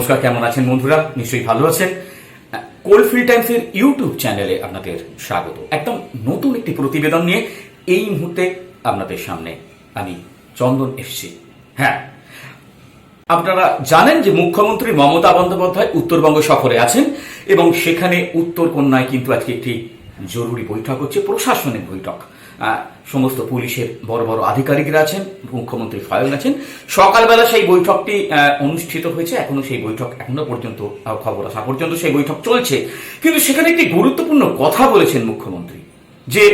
নমস্কার, কেমন আছেন বন্ধুরা? নিশ্চয়ই ভালো আছেন। কোলফিল টাইমসের ইউটিউব চ্যানেলে আপনাদের স্বাগত। একদম নতুন একটি প্রতিবেদন নিয়ে এই মুহূর্তে আপনাদের সামনে আমি চন্দন এসছি। হ্যাঁ আপনারা জানেন যে মুখ্যমন্ত্রী মমতা বন্দ্যোপাধ্যায় উত্তরবঙ্গ সফরে আছেন এবং সেখানে উত্তর কন্যায় কিন্তু আজকে একটি জরুরি বৈঠক হচ্ছে প্রশাসনিক বৈঠক। সমস্ত পুলিশের বড় বড় আধিকারিকরা আছেন, মুখ্যমন্ত্রী স্বয়ং আছেন। সকালবেলা সেই বৈঠকটি অনুষ্ঠিত হয়েছে। এখনও সেই বৈঠক এখনও পর্যন্ত খবর আসা পর্যন্ত সেই বৈঠক চলছে। কিন্তু সেখানে একটি গুরুত্বপূর্ণ কথা বলেছেন মুখ্যমন্ত্রী, যে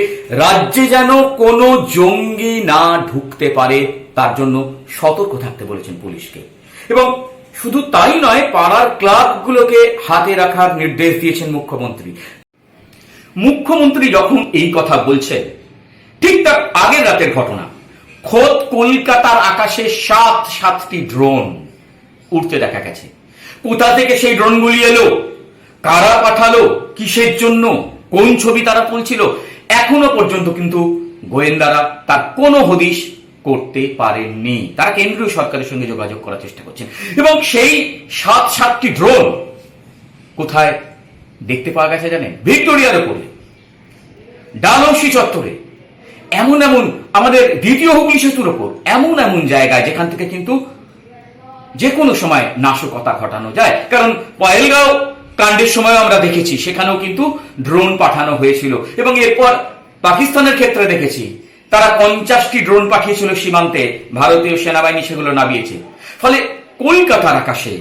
রাজ্যে যেন কোনো জঙ্গি না ঢুকতে পারে, তার জন্য সতর্ক থাকতে বলেছেন পুলিশকে। এবং শুধু তাই নয়, পাড়ার ক্লাবগুলোকে হাতে রাখার নির্দেশ দিয়েছেন মুখ্যমন্ত্রী। মুখ্যমন্ত্রী যখন এই কথা বলছেন ঠিক তার আগের রাতের ঘটনা। খোদ কলকাতার আকাশে সাত, সাতটি ড্রোন উড়তে দেখা গেছে। কোথা থেকে সেই ড্রোনগুলি এলো? কারা পাঠালো? কিসের জন্য? কোন ছবি তারা তুলছিল? এখনও পর্যন্ত কিন্তু গোয়েন্দারা তার কোনো হদিশ করতে পারেননি। তারা কেন্দ্রীয় সরকারের সঙ্গে যোগাযোগ করার চেষ্টা করছেন। এবং সেই সাত, সাতটি ড্রোন কোথায় দেখতে পাওয়া গেছে জানেন? ভিক্টোরিয়ার উপরে ডালহৌসি চত্বরে। এমন এমন আমাদের দ্বিতীয় হুগলি সেতুর ওপর এমন এমন জায়গায় যেখান থেকে কিন্তু যে কোনো সময় নাশকতা ঘটানো যায়। কারণ পয়েলগাঁও কাণ্ডের সময় আমরা দেখেছি, সেখানেও কিন্তু ড্রোন পাঠানো হয়েছিল। এবং এরপর পাকিস্তানের ক্ষেত্রে দেখেছি, তারা পঞ্চাশটি ড্রোন পাঠিয়েছিল সীমান্তে, ভারতীয় সেনাবাহিনী সেগুলো নামিয়েছে। ফলে কলকাতার আকাশে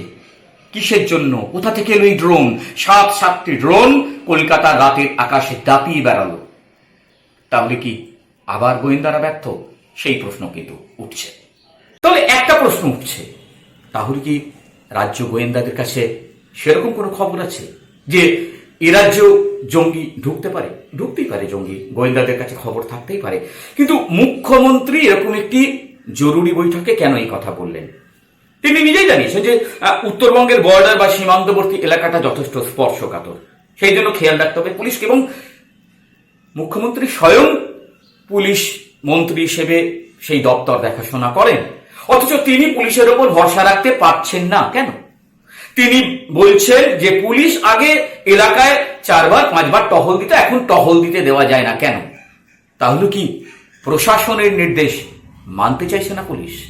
কিসের জন্য? কোথা থেকে এলো এই ড্রোন সাত সাতটি ড্রোন কলকাতার রাতের আকাশে দাপিয়ে বেড়ালো। তাহলে কি আবার গোয়েন্দারা ব্যর্থ? সেই প্রশ্ন কিন্তু উঠছে। তবে একটা প্রশ্ন উঠছে। তাহলে কি রাজ্য গোয়েন্দাদের কাছে সেরকম কোনো খবর আছে? যে এ রাজ্যেও জঙ্গি ঢুকতে পারে? ঢুকতেই পারে জঙ্গি। গোয়েন্দাদের কাছে খবর থাকতেই পারে। কিন্তু মুখ্যমন্ত্রী এরকম একটি জরুরি বৈঠকে কেন এই কথা বললেন? তিনি নিজেই জানিয়েছেন যে উত্তরবঙ্গের বর্ডার বা সীমান্তবর্তী এলাকাটা যথেষ্ট স্পর্শকাতর। সেই জন্য খেয়াল রাখতে হবে পুলিশকে এবং মুখ্যমন্ত্রী স্বয়ং পুলিশ মন্ত্রী হিসেবে সেই দপ্তর দেখাশোনা করেন। অথচ তিনি পুলিশের ওপর ভরসা রাখতে পারছেন না। কেন? তিনি বলছেন যে পুলিশ আগে এলাকায় চারবার, পাঁচবার টহল দিতে, এখন টহল দিতে দেওয়া যায় না। কেন? তাহলে কি প্রশাসনের নির্দেশ মানতে চাইছে না পুলিশ?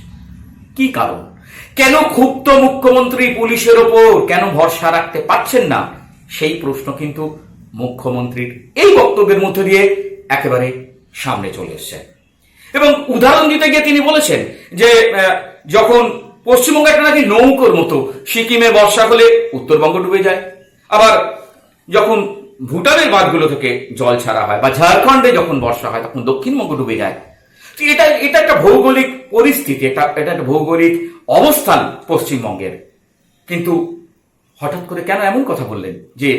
কি কারণ? কেন ক্ষুব্ধ মুখ্যমন্ত্রী পুলিশের ওপর কেন ভরসা রাখতে পারছেন না? সেই প্রশ্ন কিন্তু মুখ্যমন্ত্রীর এই বক্তব্যের মধ্যে দিয়ে একেবারে সামনে চলে এসছে এবং উদাহরণ দিতে গিয়ে তিনি বলেছেন যে যখন পশ্চিমবঙ্গ একটা নাকি নৌকোর মতো সিকিমে বর্ষা হলে উত্তরবঙ্গ ডুবে যায়, আবার যখন ভুটানের বাঁধগুলো থেকে জল ছাড়া হয় বা ঝাড়খণ্ডে যখন বর্ষা হয় তখন দক্ষিণবঙ্গ ডুবে যায়। এটা এটা একটা ভৌগোলিক পরিস্থিতি, এটা এটা একটা ভৌগোলিক অবস্থান পশ্চিমবঙ্গের। কিন্তু হঠাৎ করে কেন এমন কথা বললেন যে,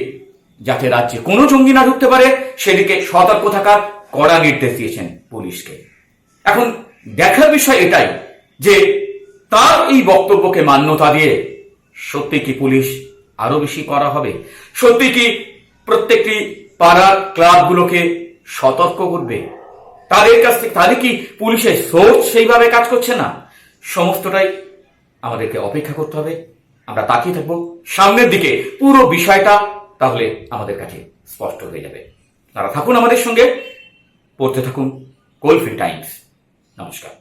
যাতে রাজ্যে কোনো জঙ্গি না ঢুকতে পারে, সেদিকে সতর্ক থাকার কড়া নির্দেশ দিয়েছেন পুলিশকে। এখন দেখার বিষয় এটাই যে তার এই বক্তব্যকে মান্যতা দিয়ে সত্যি কি পুলিশ আরও বেশি করা হবে? সত্যি কি প্রত্যেকটি পাড়ার ক্লাবগুলোকে সতর্ক করবে? তাদের কাছ থেকে তাদের কি পুলিশের সোর্স সেইভাবে কাজ করছে না? সমস্তটাই আমাদেরকে অপেক্ষা করতে হবে। আমরা তাকিয়ে থাকব। সামনের দিকে পুরো বিষয়টা তাহলে আমাদের কাছে স্পষ্ট হয়ে যাবে। তারা থাকুন আমাদের সঙ্গে। পড়তে থাকুন কোলফিল টাইমস নমস্কার।